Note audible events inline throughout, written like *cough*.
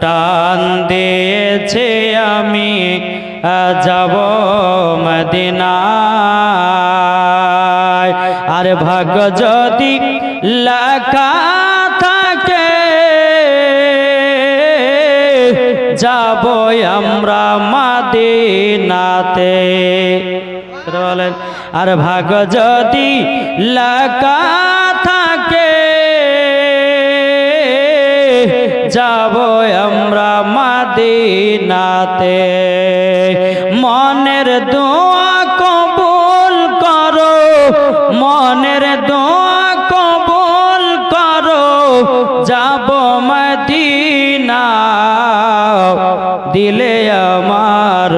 টান দিয়েছে আমি যাব মদিনায়। আর ভাগ্য যদি লেখা থাকে, যাব আমরা মাদিনাতে। বলেন, আর ভাগ্য যদি লেখা যাব আমরা মাদিনাতে। মনের দোয়া কবুল করো, মনের দোয়া কবুল করো, যাব মদিনা। দিলে আমার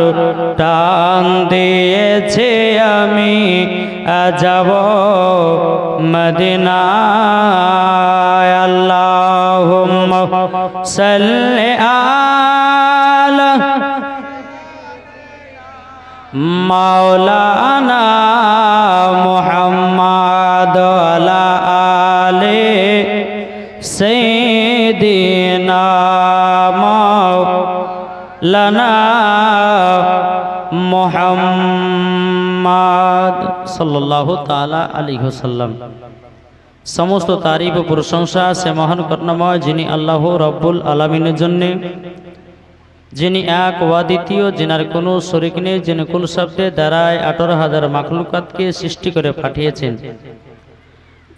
টান দিয়েছে আমি যাব মদিনায় সাল্লি আলা মাওলানা মুহাম্মদ আলা আলে সাইয়্যিদিনা মাওলানা মুহাম্মদ সাল্লাল্লাহু তাআলা আলাইহি ওয়াসাল্লাম সমস্ত তারিফ ও প্রশংসা সে মহান করুণাময় যিনি আল্লাহ রব্বুল আলমিনের জন্যে। যিনি এক ওয়া দ্বিতীয় যিনার কোনো শরিক নেই, যিনি কুল শব্দে দ্বারায় আঠারো হাজার মাখলুকাতকে সৃষ্টি করে পাঠিয়েছেন।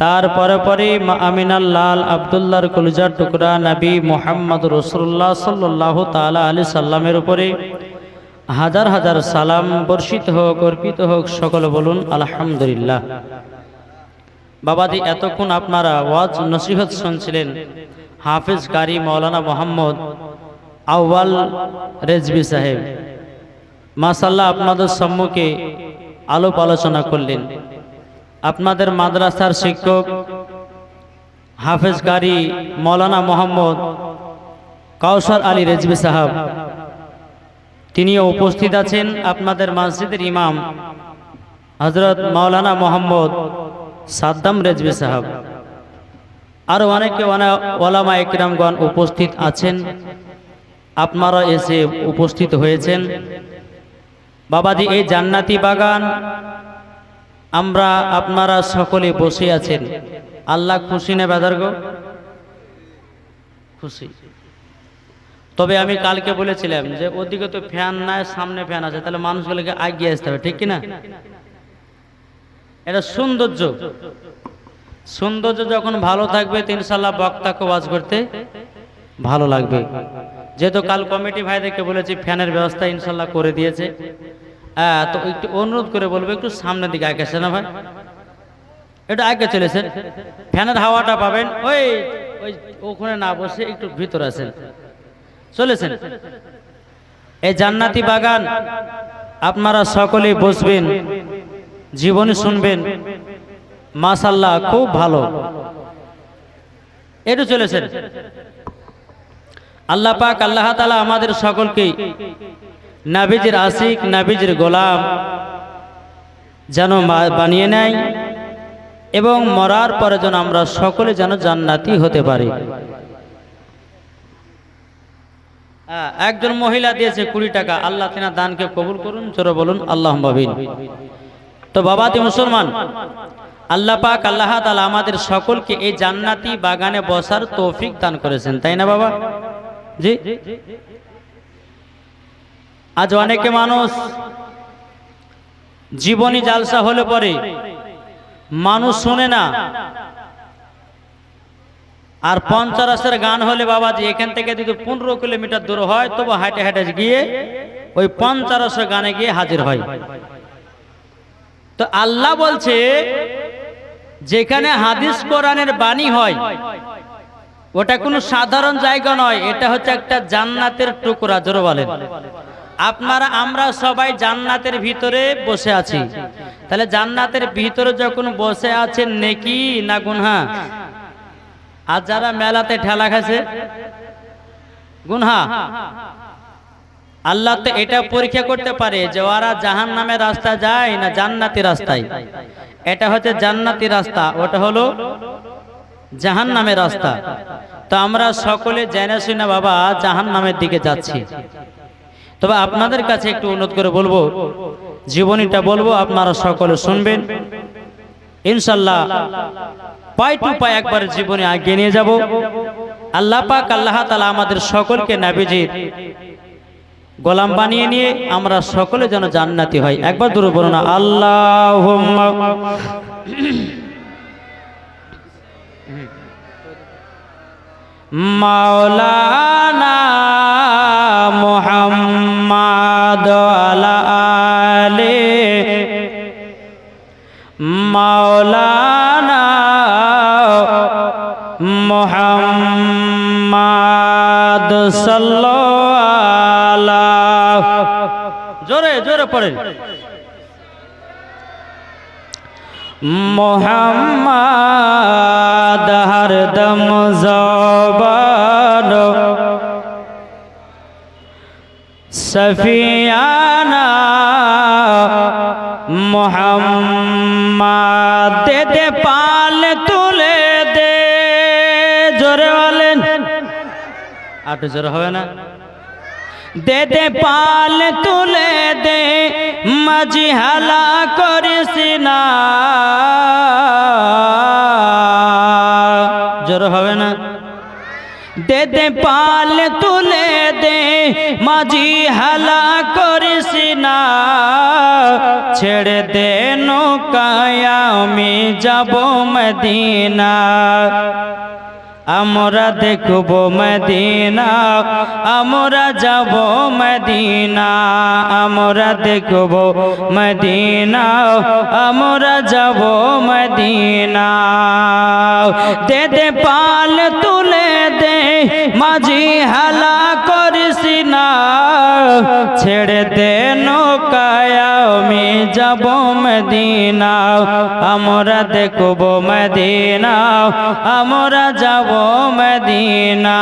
তার পরে পরে আমিনাল লাল আবদুল্লাহর কলিজার টুকরা নবী মোহাম্মদ রসুল্লাহ সাল্লাহ তালা আলি সাল্লামের উপরে হাজার হাজার সালাম বর্ষিত হোক, অর্পিত হোক, সকল বলুন আলহামদুলিল্লাহ। বাবাদি এতক্ষণ আপনারা ওয়াজ নসিহত শুনছিলেন হাফিজ কারি মৌলানা মোহাম্মদ আউয়াল রেজবি সাহেব। মাসাল্লাহ আপনাদের সম্মুখে আলোপ আলোচনা করলেন। আপনাদের মাদ্রাসার শিক্ষক হাফেজ কারি মৌলানা মোহাম্মদ কাউসার আলী রেজবি সাহেব। তিনিও উপস্থিত আছেন আপনাদের মসজিদের ইমাম হজরত মৌলানা মোহাম্মদ সাদ্দাম রেজবি সাহাব। আরও অনেকে ওলামা একরামগণ উপস্থিত আছেন। আপনারা এসে উপস্থিত হয়েছেন। বাবাজি, এই জান্নাতি বাগান, আমরা আপনারা সকলে বসে আছেন। আল্লাহ খুশি না বেদার্গ খুশি। তবে আমি কালকে বলেছিলাম যে, ওদিকে তো ফ্যান নাই, সামনে ফ্যান আছে, তাহলে মানুষগুলোকে আগিয়ে আসতে হবে, ঠিক কিনা? এটা সৌন্দর্য। সৌন্দর্য যখন ভালো থাকবে ইনশাল্লাহ বক্তাকে ওয়াজ করতে ভালো লাগবে। যেহেতু কাল কমিটি ভাইদেরকে বলেছি, ফ্যানের ব্যবস্থা ইনশাল্লাহ করে দিয়েছে। হ্যাঁ তো একটু অনুরোধ করে বলব, একটু সামনের দিকে আগে না ভাই। একটু আগে চলেছেন ফ্যানের হাওয়াটা পাবেন। ওই ওই ওখানে না বসে একটু ভিতরে আছেন। চলেছেন এই জান্নাতি বাগান আপনারা সকলেই বসবেন। জীবনী শুনবেন। মাসাল্লাহ খুব ভালো। একটু চলেছেন। আল্লাহ পাক, আল্লাহ তালা আমাদের সকলকেই নাবিজের আশিক, নাবিজের গোলাম যেন বানিয়ে নেয় এবং মরার পরে যেন আমরা সকলে যেন জান্নাতি হতে পারি। একজন মহিলা দিয়েছে কুড়ি টাকা। আল্লাহ তেনা দানকে কবুল করুন চলো বলুন আল্লাহ তো বাবাতি মুসলমান, আল্লাহ পাক আল্লাহ তালা আমাদের সকলকে এই জান্নাতি বাগানে বসার তৌফিক দান করেছেন, তাই না বাবা? জি। আজ অনেকে মানুষ জীবনী জালসা হলে পরে মানুষ শোনে না। আর পঞ্চারাসের গান হলে বাবাজি, এখান থেকে যদি পনেরো কিলোমিটার দূর হয়, তবু হাঁটে হাঁটে গিয়ে ওই পঞ্চারাসের গানে গিয়ে হাজির হয়। তো আল্লাহ বলছে যেখানে হাদিস কোরআনের বাণী হয় ওটা কোনো সাধারণ জায়গা নয় এটা হচ্ছে একটা জান্নাতের টুকরা জোরে বলেন। আপনারা আমরা সবাই জান্নাতের ভিতরে বসে আছি। তাহলে জান্নাতের ভিতরে যখন বসে আছেন নেকি না গুনহা? আর যারা মেলাতে ঠেলা খাচ্ছে গুনহা। আল্লাহ তো এটা পরীক্ষা করতে পারে যে ওরা জাহান নামের রাস্তা যায় না জান্নাতি রাস্তায়। এটা হচ্ছে জান্নাতি রাস্তা, ওটা হলো জাহান নামের রাস্তা। তো আমরা সকলে জেনে শুনে বাবা জাহান নামের দিকে যাচ্ছি। তবে আপনাদের কাছে একটু অনুরোধ করে বলব, জীবনীটা বলব, আপনারা সকলে শুনবেন। ইনশাল্লাহ, পাই টু পাই একবার জীবনে আগিয়ে নিয়ে যাব। আল্লাহ পাক, আল্লাহ তালা আমাদের সকলকে নাবিজির গোলাম বানিয়ে নিয়ে আমরা সকলে যেন জান্নাতি হয়। একবার দূরে বলো না আল্লাহ *coughs* মাওলানা মোহাম্মদ আলা আলে। মাওলানা জোরে পড়েন মোহাম্মদ হরদম জবান। সফিয়ানা মোহাম্মদ দে দে পাল তুলে দে। জোরে বলেন। আটু জোরে হবে না। দে দে পাল তুলে দে। মাঝি হালা করিস না। জোর হবে না। দে দে পাল তুলে দে, মাঝি হালা করিস না। ছেড়ে দে নৌকায়, আমি যাব মদিনা। আমরা দেখব মদিনা, আমরা যাব মদিনা, আমরা দেখব মদিনা, আমরা যাব মদিনা। দে দে পাল তুলে দে, মাঝি হালা করিস না। ছেড়ে দে নৌকায়, আমি যাব মদিনা আমরা দেখব মদিনা আমরা যাব মদিনা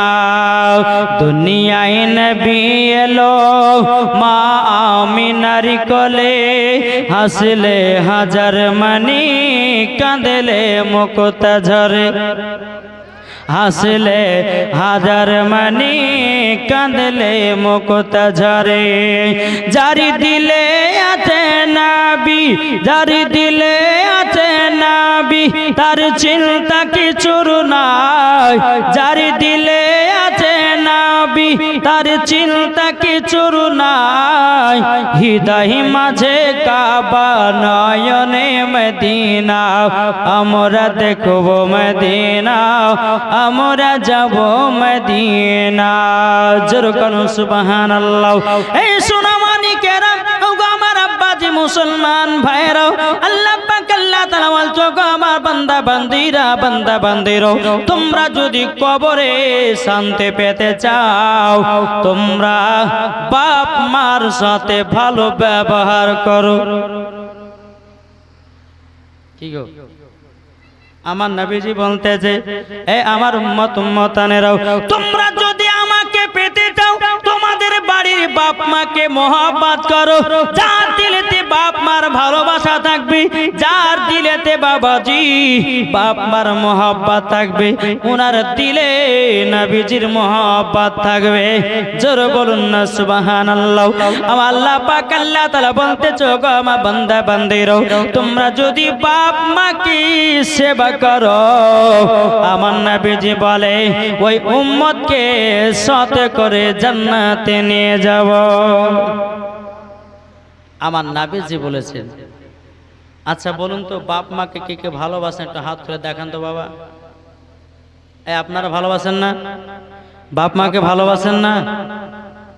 দুনিয়ায় নবী এলো, মা আমিনার কোলে হাসলে হাজার মানি, কাঁদলে মুকুতা ঝরে হাসলে হাজার মানি, কাঁদলে মুকুত ঝরে। জারি দিলে আছে নাবি জারি দিলে আছে নাবি, তার চিন্তা কিছুর নাই। জারি দিলে তার চিন্তা কিছুর নাই। হৃদয় মাঝে কাবা নয়নে মদিনা। আমরা দেখব মদিনা। আমরা যাব মদিনা। জোর করুন সুবহান আল্লাহ এই সোনামানি কেরা আমার আব্বাজি মুসলমান ভাইরাও আল্লাহ আমার বান্দা বান্দিরা, বান্দা বান্দিরো তোমরা যদি কবরে শান্তি পেতে চাও, তোমরা বাপ মার সাথে ভালো ব্যবহার করো। আমার নবীজি বলতেছে, এ আমার উম্মত, উম্মতানেরাও, তোমরা যদি আমাকে পেতে চাও, তোমাদের বাড়ির বাপ মাকে মহাব্বত করো। বাপ মার ভালোবাসা থাকবে, যার দিলেতে বাবাজি, বাপ মার মহাব্বত থাকবে ওনার দিলে নবীজির মহাব্বত থাকবে। জোর বলুন না, সুবহানাল্লাহ। আমার আল্লাহ পাক আল্লাহ তাআলা বলতেছো গো আমার বান্দা বান্দিরো তোমরা যদি বাপ মাকে সেবা করো। আমার নবীজি বলে, ওই উম্মতকে সাথে করে জান্নাতে নিয়ে যাব। আমার নাবিজি বলেছেন। আচ্ছা বলুন তো, বাপ মাকে কে কে ভালোবাসেন? একটু হাত তুলে দেখান তো বাবা। এই, আপনারা ভালোবাসেন না? বাপ মাকে ভালোবাসেন না?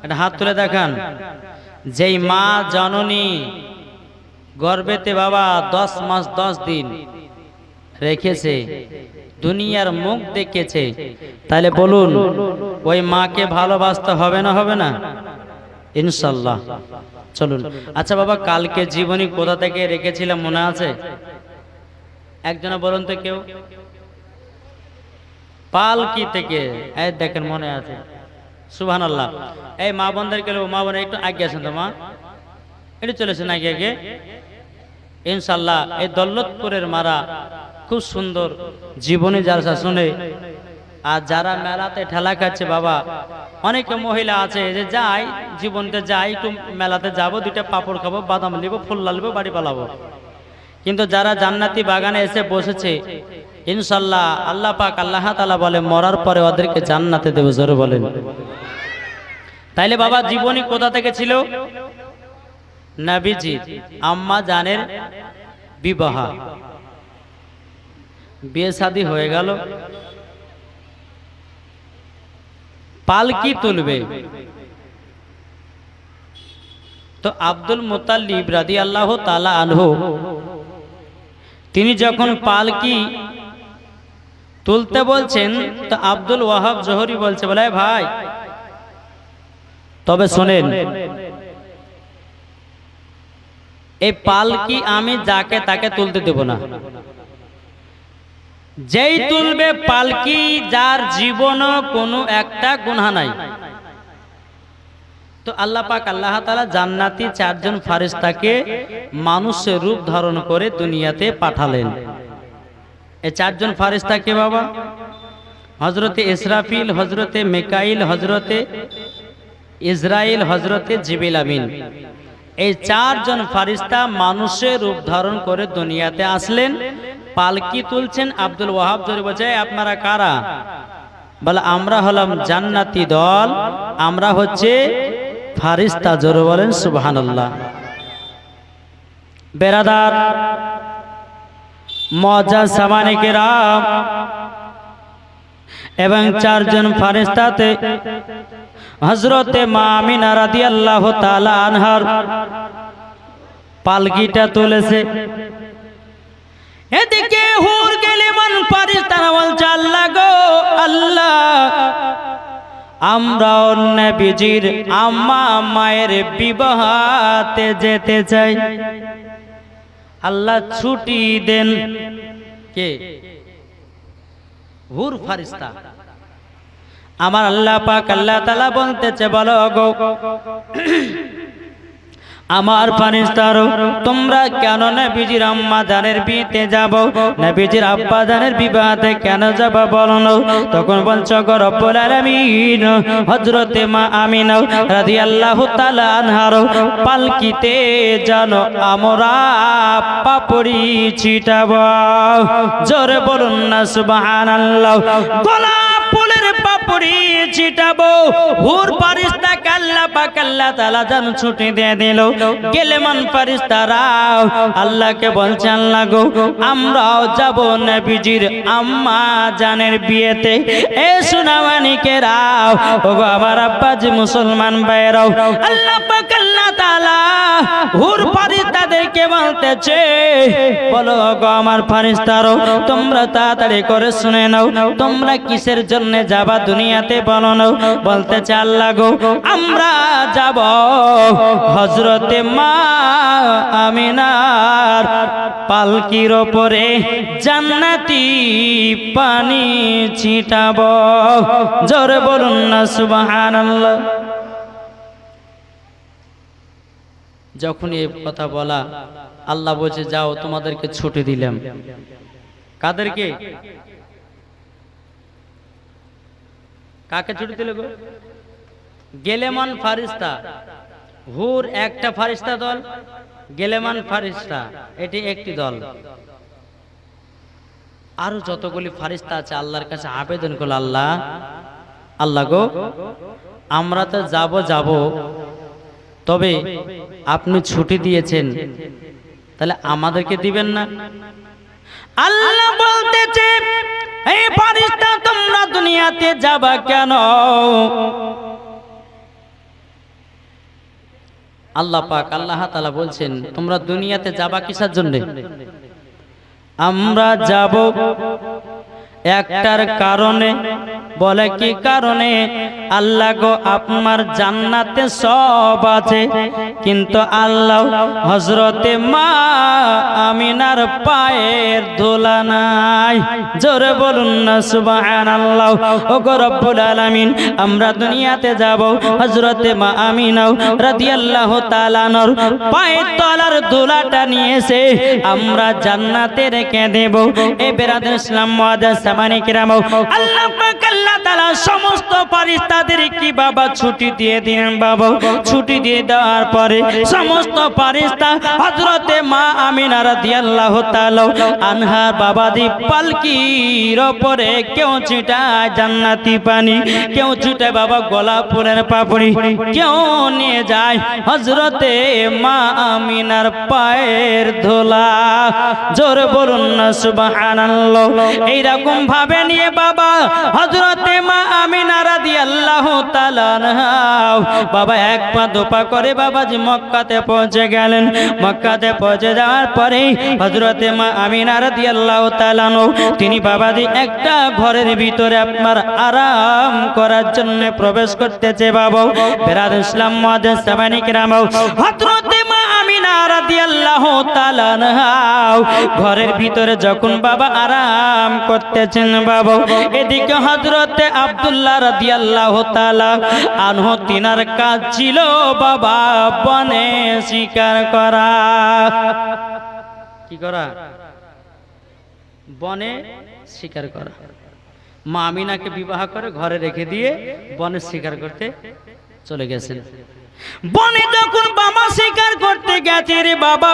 একটা হাত তুলে দেখান। যেই মা জননী, গর্বেতে বাবা দশ মাস দশ দিন রেখেছে, দুনিয়ার মুখ দেখেছে, তাহলে বলুন, ওই মাকে ভালোবাসতে হবে না হবে না? ইনশাল্লাহ। চলুন। আচ্ছা বাবা, কালকে জীবনী কোথা থেকে রেখেছিলাম মনে আছে? একজনে বলুন তো কেউ। পালকি থেকে। এই দেখেন, মনে আছে। সুবহান আল্লাহ এই মা বোনদের কেউ মা বোন একটু আগে আছেন তো, মা। একটু চলেছেন আগে আগে। ইনশাল্লাহ এই দল্লতপুরের মারা খুব সুন্দর জীবনী জালসা শুনে আর যারা মেলাতে ঠেলা খাচ্ছে, বাবা, অনেক মহিলা আছে যে যাই, জীবনতে যাই, একটু মেলাতে যাব, দুইটা পাপড় খাব, বাদাম নিব, ফুল লালবো বাড়ি পালাবো। কিন্তু যারা জান্নাতি বাগানে এসে বসেছে, ইনশাল্লাহ আল্লাহ পাক আল্লাহ তালা বলে, মরার পরে ওদেরকে জান্নাতে দেবে, জোরে বলেন। তাইলে বাবা, জীবনী কোথা থেকে ছিল? নাবিজি, আম্মা জানের বিবাহ। বিয়ে শাদী হয়ে গেল। পালকি তুলবে। তো আব্দুল মোতাল্লিব রাদি আল্লাহ তালা আনহু, তিনি যখন পালকি তুলতে বলছেন, তো আব্দুল ওয়াহাব জহরি বলছে, বলে ভাই, তবে শোনেন, এই পালকি আমি যাকে তাকে তুলতে দেব না। যেই তুলবে পালকি, যার জীবনও কোনো একটা গুণা নাই। তো আল্লাহ পাক আল্লাহ তালা জান্নাতি চারজন ফারিস্তাকে মানুষের রূপ ধারণ করে দুনিয়াতে পাঠালেন। এই চারজন ফারিস্তা কে বাবা? হজরতে ইসরাফিল হজরতে মেকাইল হজরতে ইসরাইল হজরতে জিবিল আমিন। এই চারজন ফারিস্তা মানুষের রূপ ধারণ করে দুনিয়াতে আসলেন। পালকি তুলছেন আব্দুল ওয়াহাব, জোরে বলছে আপনারা কারা? বলে, আমরা হলাম জান্নাতি দল, আমরা হচ্ছে ফারিস্তা। জোরে বলেন, সুবহানাল্লাহ। বেরাদার মজা সামানিকের এবং চারজন ফারিস্তাতে হজরতে মা আমিনা রাদিয়াল্লাহু তাআলা আনহার পালকিটা তুলেছে। এদিকে হুর গেলে মন ফারিস্তারা বলছে, আল্লাহ গো, আল্লাহ। আমরা নবীজির আম্মা মায়ের বিবাহতে যেতে চাই। আল্লাহ ছুটি দেন কে? হুর ফারিস্তা। আমার আল্লাহ পাক আল্লাহ তালা বলতেছে, বলো গো আমার ফারিস্তার তোমরা কেন নবীজির আম্মা জানের বিয়েতে যাব? নবীজির আব্বা জানের বিবাহতে কেন যাব বলো না? তখন বলছো রব্বুল আলামিন, হযরতে মা আমিনা রাদিয়াল্লাহু তাআলা আনহার পালকিতে জানো আমরা পাপড়ি ছিটাব জোরে বলুন না সুবহানাল্লাহ। গোলাপ ফুলের পাপড়ি ছিটাবো। হুর ফারিস্তা কাল্লা পাকাল্লা তালা জান ছুটি দিয়ে দিল। আল্লাহকে আমরাও যাব নবীজির আম্মা জানের বিয়েতে। এ রাও আমার আব্বাজি মুসলমান ভাইরাও আল্লাহ হুর ফারিস্তাদেরকে বলতেছে, বলো গো আমার ফারিস্তারও তোমরা তাড়াতাড়ি করে শুনে নাও, তোমরা কিসের জন্য যাবা দুনিয়াতে বলো না, বলতে আল্লাহ গো আমরা যাব হজরতে মা আমিনার পালকির ওপরে জান্নাতি পানি ছিটাব। জোরে বলুন না, সুবহানাল্লাহ। যখন এই কথা বলা, আল্লাহ বলছে, যাও, তোমাদেরকে ছুটি দিলাম। কাদেরকে? কাকে ছুটি দিল গো? গেলেমান ফারিস্তা। হুর একটা ফারিস্তা দল, গেলেমান ফারিস্তা, এটি একটি দল। আরও যতগুলি ফারিস্তা আছে, আল্লাহর কাছে আবেদন করল, আল্লাহ আল্লাহ গো, আমরা তো যাব যাব। তবে আপনি ছুটি দিয়েছেন, তাহলে আমাদেরকে দিবেন না? আল্লাহ বলতেছে এই ফারিস্তা তোমরা দুনিয়াতে যাবা কেন? আল্লাহ পাক আল্লাহ তাআলা বলছেন, তোমরা দুনিয়াতে যাবা কিসের জন্য? আমরা যাব একটার কারণে বলে কি কারণে? আল্লাহ গো, আপনার জান্নাতে সব আছে। কিন্তু আল্লাহ হজরতে মা আমিনার পায়ের ধুলা নাই। জোরে বলুন না, সুবহানাল্লাহ। ও গো রব্বুল আলামিন, আমরা দুনিয়াতে যাব। হজরতে মা আমিনাও রাদিয়াল্লাহু তাআলার পায়ের তলার ধুলাটা নিয়েছে। আমরা জান্নাতে রেখে দেব। এ বেরাদের ইসলাম মুআদ্দাস সামানি কিরাম আল্লাহ পাক আল্লাহ তাআলা সমস্ত পারিস্তাদের বাবা ছুটি দিয়ে দিলেন বাবা? ছুটি দিয়ে দেওয়ার পরে সমস্ত পারিস্তা হযরতে মা আমিনা রাদিয়াল্লাহু তাআলা আনহার বাবাদি পালকির উপরে কেউ ছিটায় জান্নাতি পানি, কেউ ছিটায় বাবা গোলাপ ফুলের পাপড়ি, কেউ নিয়ে যায় হযরতে মা আমিনার পায়ের ধোলা। জোর বলুন না সুবহানাল্লাহ। এইরকম ভাবে নিয়ে বাবা হযরতে মা আমিনা রাদিয়াল্লাহু তাআলা আনহা, বাবা এক পা দোপা করে বাবাজি মক্কাতে পৌঁছে গেলেন। মক্কাতে পৌঁছে যাওয়ার পরে হযরতে মা আমিনা রাদিয়াল্লাহু তাআলা আনহু, তিনি বাবাজি একটা ঘরের ভিতরে আপনার আরাম করার জন্য প্রবেশ করতেছে বাবা। বেরাদ ইসলাম মুআদ্দাস সামানি কিরাম হযরতে মা আমিনা আনহা, ঘরের ভিতরে যখন বাবা আরাম করতেছেন বাবা, এদিকে হযরতে আব্দুল্লাহ রাদিয়াল্লাহু তাআলা আনহু, তিনার কাজ ছিল বাবা বনে শিকার করা। কি করা? বনে শিকার করা। মা আমিনাকে বিবাহ করে ঘরে রেখে দিয়ে বনে শিকার করতে চলে গেছেন। বনে যখন বাবা শিকার করতে গেছে রে বাবা,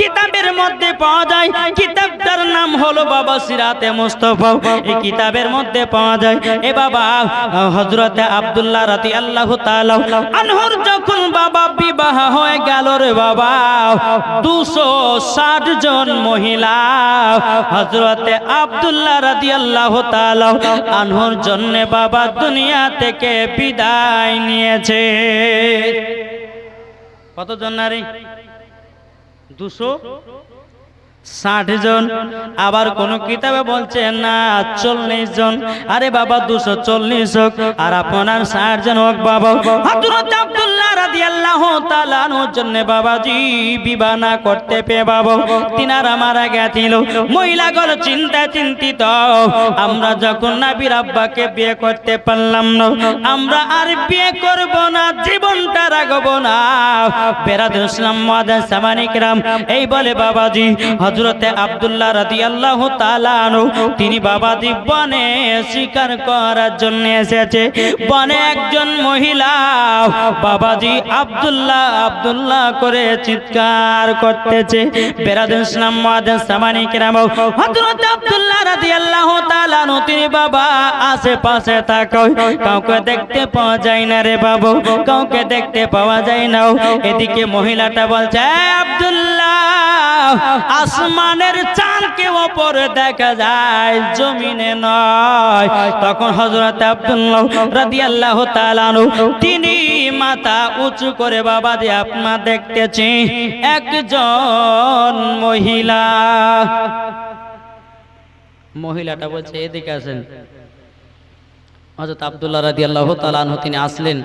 কিতাবের মধ্যে পাওয়া যায়, কিতাবটার নাম হলো বাবা সিরাতে মুস্তফা। এই কিতাবের মধ্যে পাওয়া যায়, এ বাবা হজরতে আব্দুল্লাহ রাতি আল্লাহ আনহর যখন বাবা বিবাহ হয়ে গেল রে বাবা, দুশো ষাট জন মহিলা হজরতে আব্দুল্লাহ রাতি আল্লাহ আনহর জন্য বাবা দুনিয়া থেকে বিদায় নিয়েছে। কতজন নারী? দুশো? ষাট জন। আবার কোন কিতাবে বলছে না, চল্লিশ জন। আরে বাবা, দুশো চল্লিশ হোক। আর আপনার ষাট জন হোক, বাবা। আমরা যখন নাবির আব্বাকে বিয়ে করতে পারলাম না, আমরা আর বিয়ে করব না, জীবনটা রাখব না। বেরাদ ইসলাম এই বলে বাবাজি হজরতে আব্দুল্লাহ রাদিয়াল্লাহু তাআলা আনহু, তিনি বাবাজি বনে শিকার করার জন্য এসেছে। বনে একজন মহিলা, বাবাজি আব্দুল্লাহ আব্দুল্লাহ করে চিৎকার করতেছে। বেরাদ ইসলাম মাদান সামানিকরাম হযরত আব্দুল্লাহ রাদিয়াল্লাহু তাআলা আনহু, তিনি বাবা আশেপাশে থাকো। কাউকে দেখতে পাওয়া যায় না রে বাবু, কাউকে দেখতে পাওয়া যায় না। এদিকে মহিলাটা বলছে "এই আব্দুল্লাহ আসমানের চাঁদকে ওপরে দেখা যায়, জমিনে নয়। তখন হযরত আব্দুল্লাহ তিনি মাথা উঁচু করে, বাবা দিয়ে আপনার দেখতেছি একজন মহিলা। মহিলাটা বলছে, এদিকে আসেন। হযরত আব্দুল্লাহ রাদিয়াল্লাহু তাআলা আনহু, তিনি আসলেন।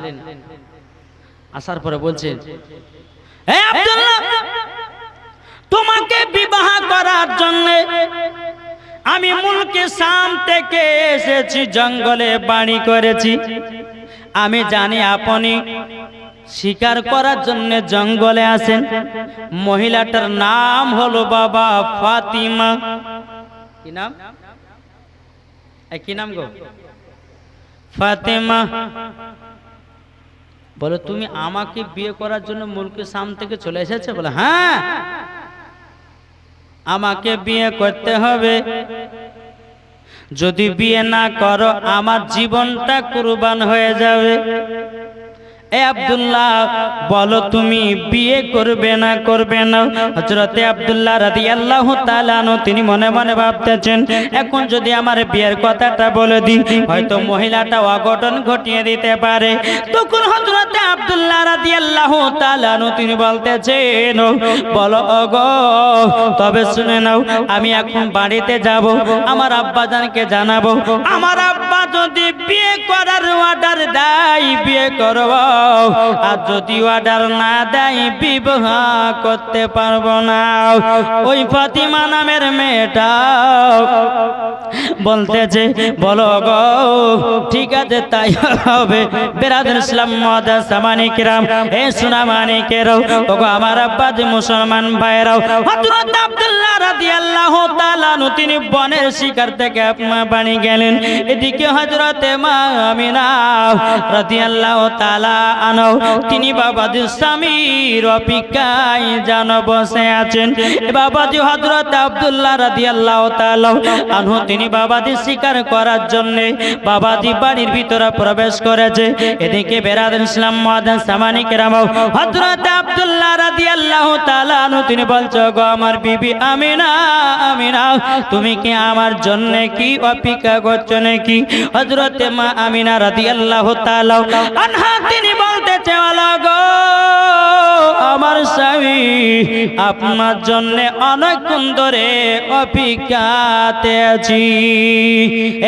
আসার পরে বলছেন তোমাকে বিবাহ করার জন্য আমি মুলকে শাম থেকে এসেছি, জঙ্গলে বাড়ি করেছি। আমি জানি আপনি শিকার করার জন্য জঙ্গলে আসেন মহিলাটার নাম হলো বাবা ফাতিমা। কি নাম? কি নাম গো? ফাতেমা। বলে, তুমি আমাকে বিয়ে করার জন্য মুলকে সাম থেকে চলে এসেছে? বলে হ্যাঁ। আমাকে বিয়ে করতে হবে। যদি বিয়ে না করো আমার জীবনটা কুরবান হয়ে যাবে। আব্দুল্লাহ, বলো তুমি বিয়ে করবে না করবে না? হজরতে আব্দুল্লাহ রাদি আল্লাহ তালানো তিনি মনে মনে ভাবতেছেন, এখন যদি আমার বিয়ের কথাটা বলে দিই, হয়তো মহিলাটা অঘটন ঘটিয়ে দিতে পারে। তখন হজরতে আব্দুল্লাহ রাদি আল্লাহ তালানো তিনি বলতেছেন, বলো অগো তবে শুনে নাও, আমি এখন বাড়িতে যাব, আমার আব্বাজানকে জানাব। আমার আব্বা যদি বিয়ে করার অর্ডার দেয়, বিয়ে করব। আর যদি অর্ডার না দেয়, বিবাহ করতে না। ওই নামের মেয়েটা বলো গো, ঠিক আছে, তাই হবে। বেরাদুল ইসলাম আমার মুসলমান ভাইরাও তিনি বনের শিকার থেকে গেলেন। এদিকে হযরতে মা আমিনা আনো। তিনি বাবাজি বসে আছেন। বাবাজি হযরত আব্দুল্লাহ আনহু, তিনি বাবাজি শিকার করার বাবাজি বাড়ির ভিতরে প্রবেশ করেছে। এদিকে বেরাদুল ইসলাম মহাদান সামানি কেরামাও হযরত আব্দুল্লাহ আনহু, তিনি বলছো গো আমার বিবি তুমি কি আমার জন্য কি অপেক্ষা করছ নাকি? হযরতে মা আমিনা তাআলা আনহা, তিনি বলতেছে গো, আমার স্বামী, আপনার জন্য অনেকক্ষণ ধরে অপেক্ষাতে আছি।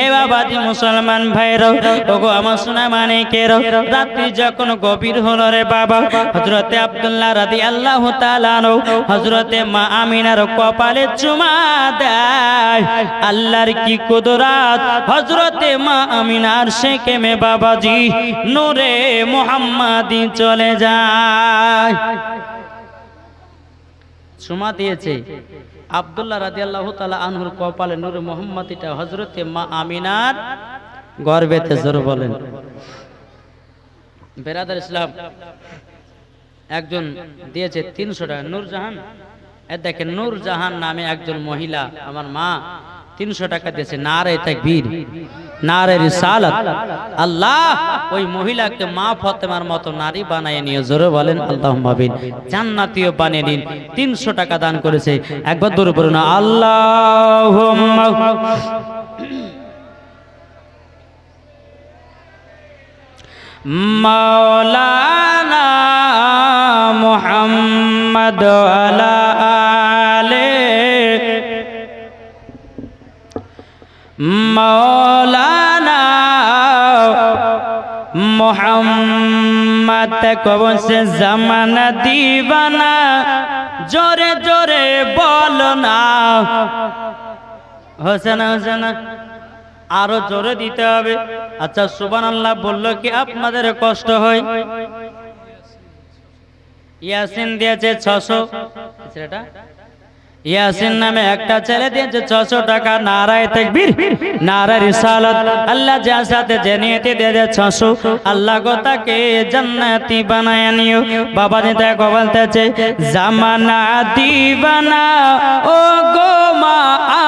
এ বাবাজি মুসলমান ভাইরাও ওগো আমার সোনা মানিকের রাত্রি যখন গভীর হলো রে বাবা হজরতে আব্দুল্লাহ রাদি আল্লাহ তালানো হজরতে মা আমিনার কপালে চুমা দেয়। আল্লাহর কি কুদরাত? হজরতে মা আমিনার শেখেমে বাবাজি? নূরে মোহাম্মদি চলে যায়। সুমা দিয়েছে আব্দুল্লাহ রাজি আল্লাহ তালা আনহুর কপালে নূর মোহাম্মদিটা হজরতে মা আমিনার গর্বেতে জোর বলেন। বেরাদার ইসলাম, একজন দিয়েছে তিনশো টাকা নূরজাহান এ দেখেন নূরজাহান নামে একজন মহিলা, আমার মা তিনশো টাকা দিয়েছে, নারে তাকবীর। নারে রিসালাত। আল্লাহ, ওই মহিলাকে মা ফতেমার মতো নারী বানায় নিয়ে জোরে বলেন আল্লাহ মাবিন জান্নাতীয় বানিয়ে নিন, তিনশো টাকা দান করেছে। একবার দূরে পড়ুন আল্লাহ মাওলানা মুহাম্মদ আলা মৌলানা মোহাম্মদ কবন সে জামানা দিবানা, জোরে জোরে বল না। হোসেনা হোসেনা, আরও জোরে দিতে হবে। আচ্ছা সুবান আল্লাহ বলল কি আপনাদের কষ্ট হয়? ইয়াসিন দিয়েছে ছশো। ছেলেটা? ইয়াসিন নামে একটা ছেলে দিয়েছে, ছশো টাকা নারায় তাকবীর নারা রিসালাত। আল্লাহ যা সাথে যে নিয়তি দিয়ে ছশো, আল্লাহ গো তাকে জান্নাতি বানায় নিও। বাবা যে দেখো বলতেছে, জামানা দিবানা, ও গো মা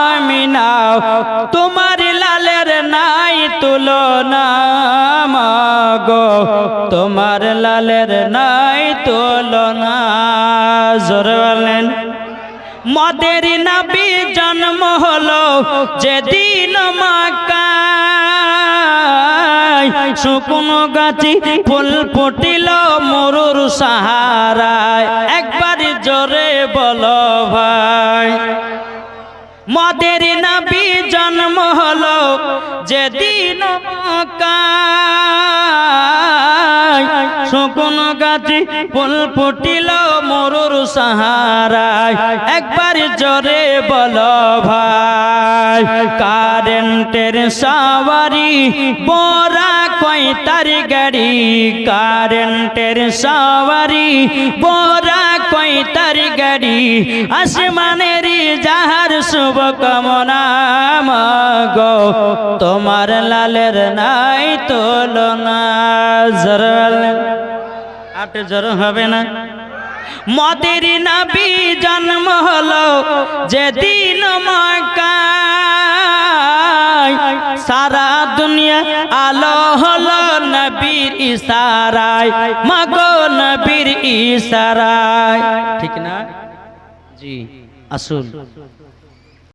আমিনা, তোমার লালের নাই তুলনা মা গো, তোমার লালের নাই মদের নবী জন্ম হলো যেদিন মাকা শুকনো গাছি ফুল ফুটিল মরুর সাহারায়। একবার জোরে বল ভাই মদের শুকনো গাছি ফুল ফুটিল মরুর সাহারায়। একবার জোরে বল ভাই, কারেন্টের সাওয়ারি বড়া কই তার গাড়ি? কারেন্টের সাওয়ারি বড়া কই তার গাড়ি? আসমানের যাহার শুভ কামনা গো তোমার লালের নাই তোলনা, জরল। আটে জর হবে না। মদের নবী জন্ম হলো যেদিন সারা দুনিয়া আলো হলো নবীর ইশারায়, মাগো নবীর ইশারায়। ঠিক না? জি, আসুন।